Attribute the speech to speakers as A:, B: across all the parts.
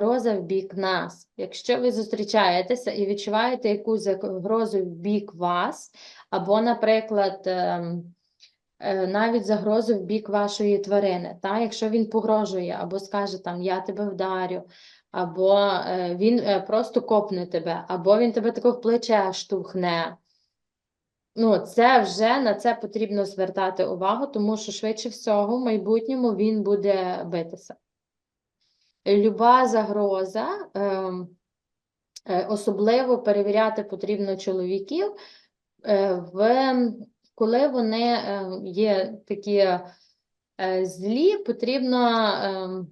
A: загроза в бік нас. Якщо ви зустрічаєтеся і відчуваєте якусь загрозу в бік вас, або, наприклад, ем, е, навіть загрозу в бік вашої тварини, та? якщо він погрожує, або скаже там я тебе вдарю, або е, він е, просто копне тебе, або він тебе тако в плече штовхне. Ну, це вже на це потрібно звертати увагу, тому що швидше всього в майбутньому він буде битися. Люба загроза, ем, е, особливо перевіряти потрібно чоловіків, е, коли вони е, є такі злі, потрібно, ем,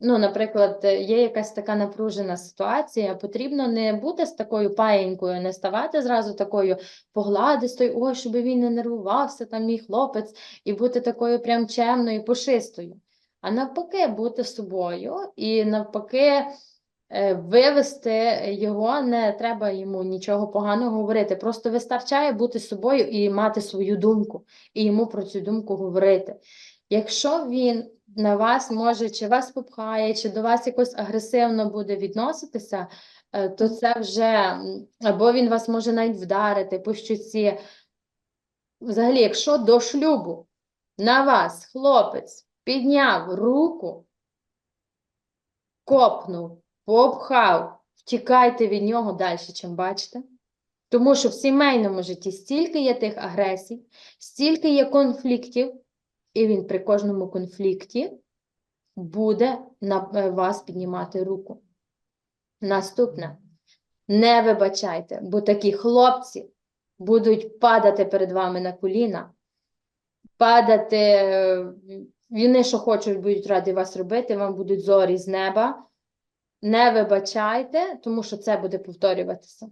A: ну, наприклад, є якась така напружена ситуація, потрібно не бути з такою паєнькою, не ставати зразу такою погладистою, ой, щоб він не нервувався, там мій хлопець, і бути такою прям чемною, пушистою. А навпаки, бути собою і навпаки е, вивести його, не треба йому нічого поганого говорити. Просто вистачає бути собою і мати свою думку, і йому про цю думку говорити. Якщо він на вас може, чи вас попхає, чи до вас якось агресивно буде відноситися, е, то це вже або він вас може навіть вдарити по щоці. Взагалі, якщо до шлюбу на вас хлопець підняв руку, копнув, попхав, втікайте від нього далі, чим бачите. Тому що в сімейному житті стільки є тих агресій, стільки є конфліктів, і він при кожному конфлікті буде на е, вас піднімати руку. Наступне. Не вибачайте, бо такі хлопці будуть падати перед вами на коліна, падати, е, вони, що хочуть, будуть раді вас робити, вам будуть зорі з неба. Не вибачайте, тому що це буде повторюватися.